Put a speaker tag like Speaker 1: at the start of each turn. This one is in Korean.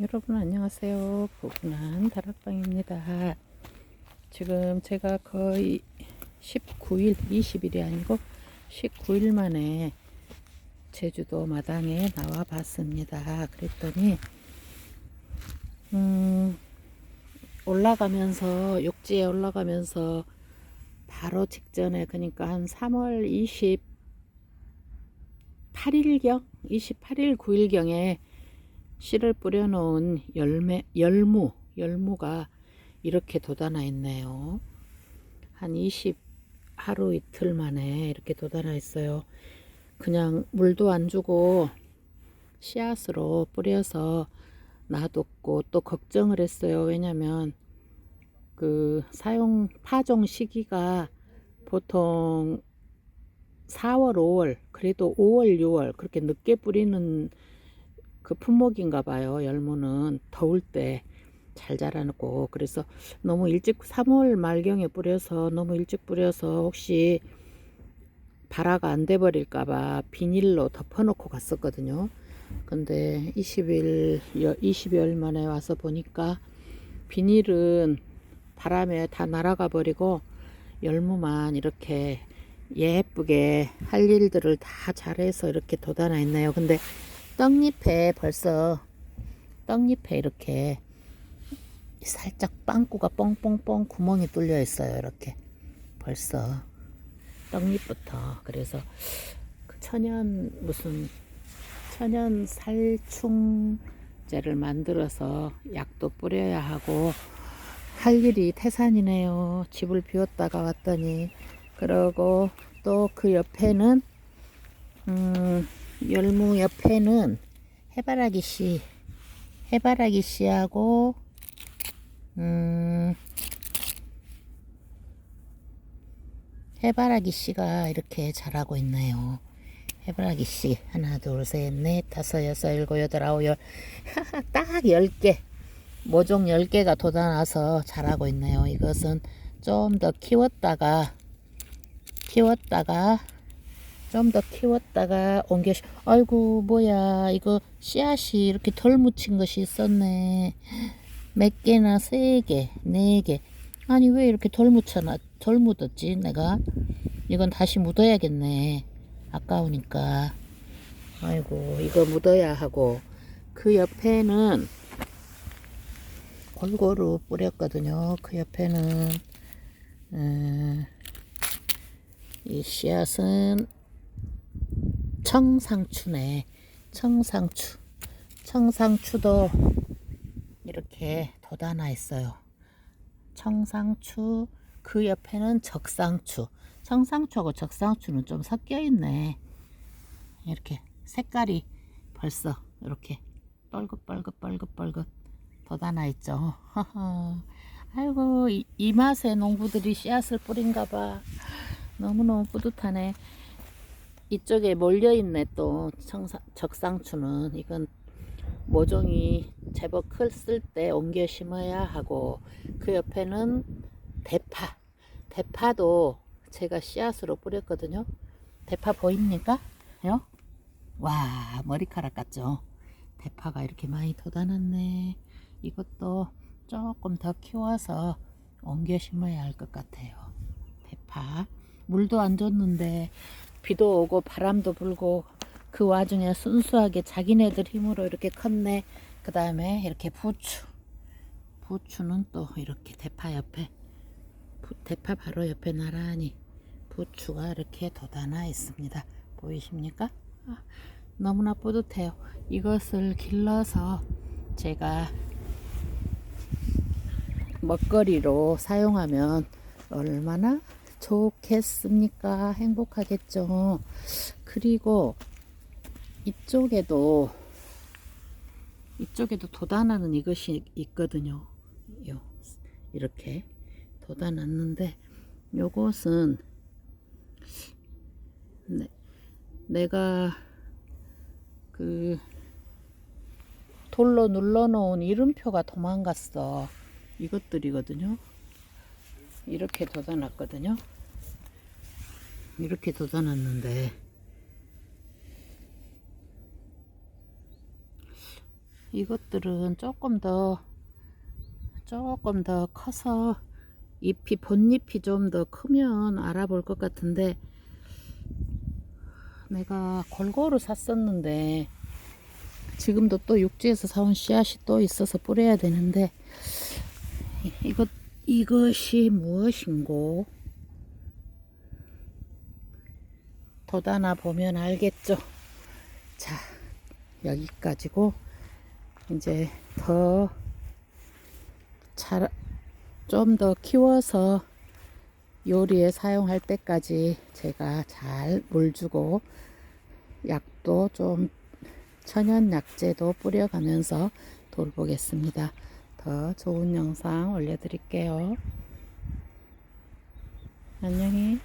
Speaker 1: 여러분 안녕하세요. 부분한 다락방입니다. 지금 제가 거의 19일, 20일이 아니고 19일 만에 제주도 마당에 나와 봤습니다. 그랬더니 음, 올라가면서 욕지에 올라가면서 바로 직전에 그러니까 한 3월 28일경 28일 9일경에 씨를 뿌려놓은 열매 열무 열무가 이렇게 돋아나 있네요. 한 20 하루 이틀 만에 이렇게 돋아나 있어요. 그냥 물도 안 주고 씨앗으로 뿌려서 놔뒀고 또 걱정을 했어요. 왜냐면 그 사용 파종 시기가 보통 4월, 5월, 그래도 5월, 6월 그렇게 늦게 뿌리는 그 품목인가 봐요. 열무는 더울 때 잘 자라고 그래서 너무 일찍 3월 말경에 뿌려서 너무 일찍 뿌려서 혹시 발화가 안 돼 버릴까 봐 비닐로 덮어 놓고 갔었거든요. 근데 20일, 20여일 만에 와서 보니까 비닐은 바람에 다 날아가 버리고 열무만 이렇게 예쁘게 할 일들을 다 잘해서 이렇게 돋아나 있네요. 근데 떡잎에 벌써 떡잎에 이렇게 살짝 빵꾸가 뻥뻥뻥 구멍이 뚫려 있어요. 이렇게 벌써 떡잎부터 그래서 그 천연 무슨 천연 살충제를 만들어서 약도 뿌려야 하고 할 일이 태산이네요. 집을 비웠다가 왔더니 그러고 또 그 옆에는 음, 열무 옆에는 해바라기 씨 해바라기 씨하고 음, 해바라기 씨가 이렇게 자라고 있네요. 해바라기 씨 하나 둘 셋 넷 다섯 여섯 일곱 여덟 아홉 열 딱 열 개 모종 열 개가 돋아나서 자라고 있네요. 이것은 좀 더 키웠다가 키웠다가 좀 더 키웠다가 옮겨 아이고 뭐야 이거 씨앗이 이렇게 덜 묻힌 것이 있었네. 몇 개나? 세 개 네 개. 아니 왜 이렇게 덜 묻혀놔 덜 묻었지 내가? 이건 다시 묻어야겠네. 아까우니까. 아이고 이거 묻어야 하고. 그 옆에는 골고루 뿌렸거든요. 그 옆에는 음, 이 씨앗은 청상추네. 청상추. 청상추도 이렇게 돋아나 있어요. 청상추, 그 옆에는 적상추. 청상추하고 적상추는 좀 섞여 있네. 이렇게 색깔이 벌써 이렇게 뻘긋뻘긋뻘긋뻘긋 돋아나 있죠. 아이고, 이, 이 맛에 농부들이 씨앗을 뿌린가 봐. 너무너무 뿌듯하네. 이쪽에 몰려있네 또. 청사, 적상추는. 이건 모종이 제법 클 때 옮겨 심어야 하고 그 옆에는 대파. 대파도 제가 씨앗으로 뿌렸거든요. 대파 보입니까? 요? 와 머리카락 같죠? 대파가 이렇게 많이 돋아났네. 이것도 조금 더 키워서 옮겨 심어야 할 것 같아요. 대파. 물도 안 줬는데 비도 오고 바람도 불고 그 와중에 순수하게 자기네들 힘으로 이렇게 컸네. 그 다음에 이렇게 부추. 부추는 또 이렇게 대파 옆에 부, 대파 바로 옆에 나란히 부추가 이렇게 돋아나 있습니다. 보이십니까? 아, 너무나 뿌듯해요. 이것을 길러서 제가 먹거리로 사용하면 얼마나 좋겠습니까? 행복하겠죠. 그리고 이쪽에도 이쪽에도 돋아나는 이것이 있거든요. 요 이렇게 돋아났는데 요것은 네, 내가 그 돌로 눌러 놓은 이름표가 도망갔어. 이것들이거든요. 이렇게 돋아났거든요. 이렇게 돋아났는데 이것들은 조금 더 조금 더 커서 잎이 본잎이 좀 더 크면 알아볼 것 같은데 내가 골고루 샀었는데 지금도 또 육지에서 사온 씨앗이 또 있어서 뿌려야 되는데 이- 이것 이것이 무엇인고 돋아나 보면 알겠죠. 자 여기까지고 이제 더 잘 좀 더 키워서 요리에 사용할 때까지 제가 잘 물 주고 약도 좀 천연 약재도 뿌려가면서 돌보겠습니다. 더 좋은 영상 올려드릴게요. 안녕히.